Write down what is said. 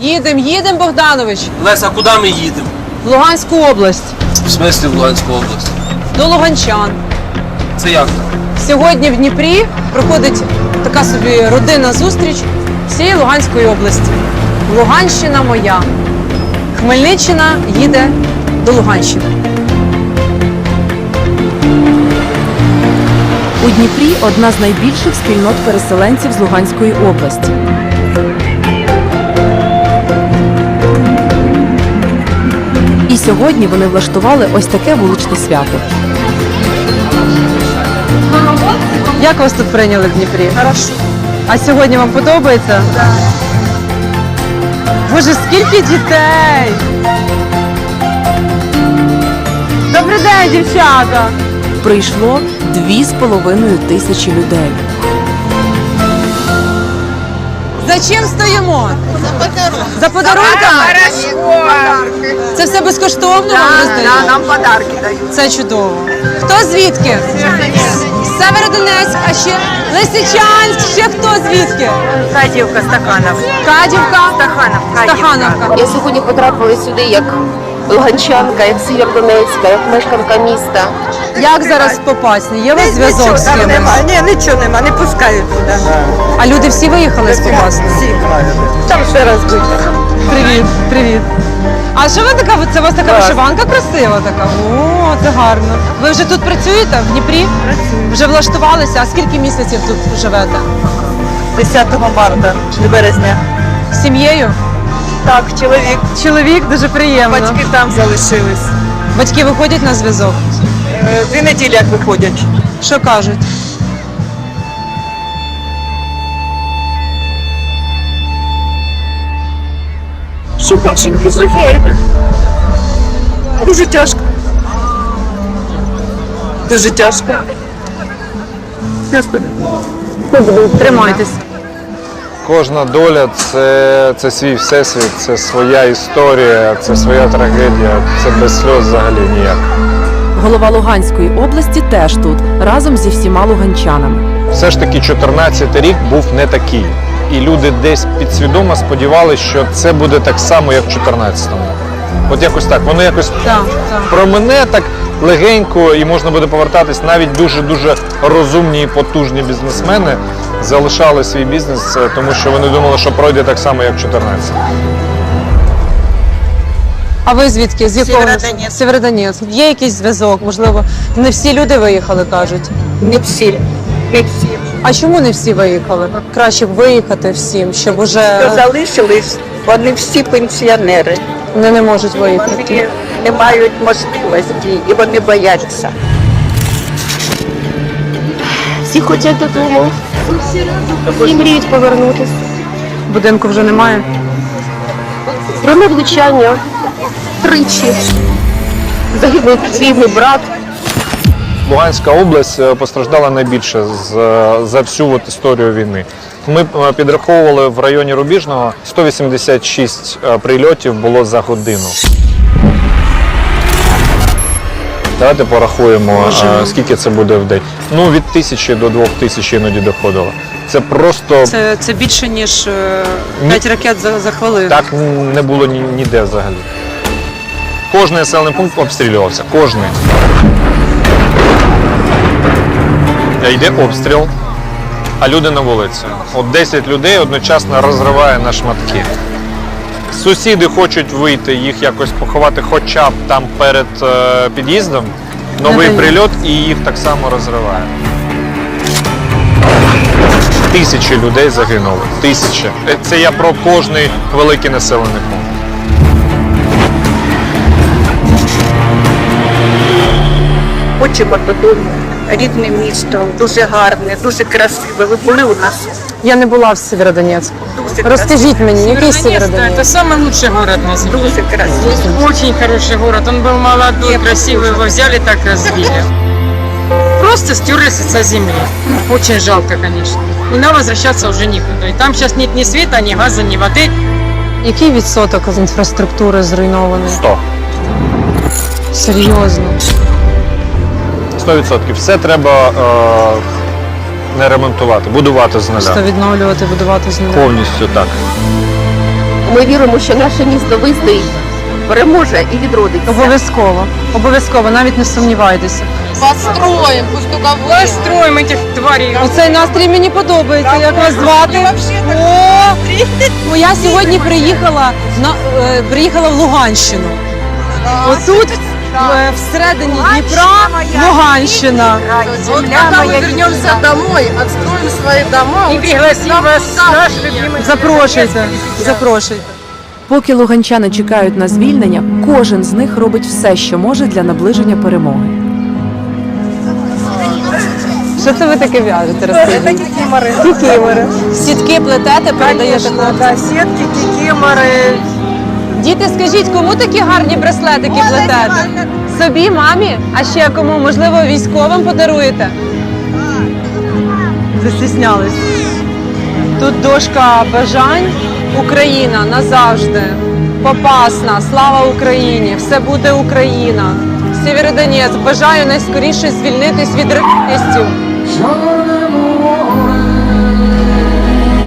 Їдем, їдем, Богданович, Леся, куди ми їдемо? в Луганську область, В смислі в Луганську область. до Луганчан. Це як так? Сьогодні в Дніпрі проходить така собі родинна зустріч всієї Луганської області. Луганщина моя. Хмельниччина їде до Луганщини. У Дніпрі одна з найбільших спільнот переселенців з Луганської області. Сьогодні вони влаштували ось таке вуличне свято. Як вас тут прийняли в Дніпрі? Хорошо. А сьогодні вам подобається? Так. Боже, скільки дітей! Добрий день, дівчата! Прийшло дві з половиною тисячі людей. За чим стоїмо? За подарунками. За подарунками? Це все безкоштовно вам роздають? нам подарки дають. Це чудово. Хто звідки? Северодонецьк, а ще Лисичанськ, ще хто звідки? Кадівка Стаханов. Кадівка. Стаханов, Кадівка. Стахановка. Я сьогодні потрапила сюди як луганчанка, як сєвєродонецька, як мешканка міста. Як зараз попасть? Є у вас зв'язок з там нема, ні, нічого нема, не пускають туди. А люди всі виїхали з Попасної? Всі. Там ще раз бути. Привіт, привіт. А що ви така? Це у вас така вишиванка красива така? О, це гарно. Ви вже тут працюєте в Дніпрі? Працюю. Вже влаштувалися? А скільки місяців тут живете? 10 марта, до березня. З сім'єю? Так, чоловік. Чоловік дуже приємно. Батьки там залишились. Батьки виходять на зв'язок. Е, Дві неділі як виходять. Що кажуть? Дуже тяжко. Дуже тяжко. Тримайтесь. Кожна доля це, це свій всесвіт, це своя історія, це своя трагедія. Це без сльоз взагалі ніяк. Голова Луганської області теж тут, разом зі всіма луганчанами. Все ж таки, 14 рік був не такий. І люди десь підсвідомо сподівалися, що це буде так само, як в 14-му. От якось так. Воно якось Так, так. про мене так легенько і можна буде повертатись. Навіть дуже дуже розумні і потужні бізнесмени залишали свій бізнес, е, тому що вони думали, що пройде так само, як 14 А ви звідки? З якого? Сєвєродонецьк. Сєвєродонецьк. Є якийсь зв'язок? Можливо, не всі люди виїхали, кажуть. Не всі. Не всі. А чому не всі виїхали? Краще б виїхати всім, щоб уже залишились, вони всі пенсіонери. вони не можуть виїхати. Вони не мають можливості і вони бояться. Всі хочуть додому. Всі мріють повернутися. Будинку вже немає. Про навчання тричі. Загинув рідний брат. Луганська область е, постраждала найбільше з, е, за всю от історію війни. Ми е, підраховували в районі Рубіжного 186 е, прильотів було за годину. Давайте порахуємо, е, скільки це буде в день. Ну, від тисячі до двох тисяч іноді доходило. Це просто Це, це більше ніж Ні. 5 ракет за, за хвилину. так не було ні, ніде взагалі. Кожний населений пункт обстрілювався. Кожний. Е, Йде обстріл, а люди на вулиці. От 10 людей одночасно розриває на шматки. Сусіди хочуть вийти, їх якось поховати хоча б там перед е, під'їздом. Новий прильот і їх так само розриває. Тисячі людей загинули. Тисячі. Е, Це я про кожний великий населений пункт. Хочемо додому. Рідне місто, дуже гарне, дуже красиве. Ви були у нас? Я не була в Сєвєродонецьку. Дуже Розкажіть мені, який Северодонецк Сєвєродонецьк? это самый лучший город на земле. Дуже красиво. Очень хороший город. Он был молодой, красивый, его взяли, так развили. Просто стерли со земли. Очень жалко, конечно. И нам возвращаться уже некуда. И там сейчас нет ни света, ни газа, ни воды. Який відсоток з інфраструктури зруйнований? 100. Серйозно. 100%. Все треба е, не ремонтувати, будувати з нуля. Просто відновлювати, будувати з нуля. Повністю так. Ми віримо, що наше місто вистоїть, переможе і відродиться. Обов'язково. Обов'язково, навіть не сумнівайтеся. Построим, пусть только Построим этих тварей. Оцей настрій мені подобається. Як вас звати? О, ну, я сьогодні приїхала на е, приїхала в Луганщину. Отут е, всередині Дніпра Луганщина. Когда мы вернемся домой, отстроим свои дома и пригласим вас в наш любимый Запрошуйте, запрошуйте. Поки луганчани чекають на звільнення, кожен з них робить все, що може для наближення перемоги. Що це ви таке в'яжете? Розкажіть. Це кікімори. Кікімори. Сітки плетете, передаєте хлопцям? сітки, кікімори. Діти, скажіть, кому такі гарні браслетики плетете? Собі, мамі? А ще кому? Можливо, військовим подаруєте? Застіснялись. Тут дошка бажань. Україна назавжди. Попасна, слава Україні! Все буде Україна. Сєвєродонець, бажаю найскоріше звільнитись від расистів.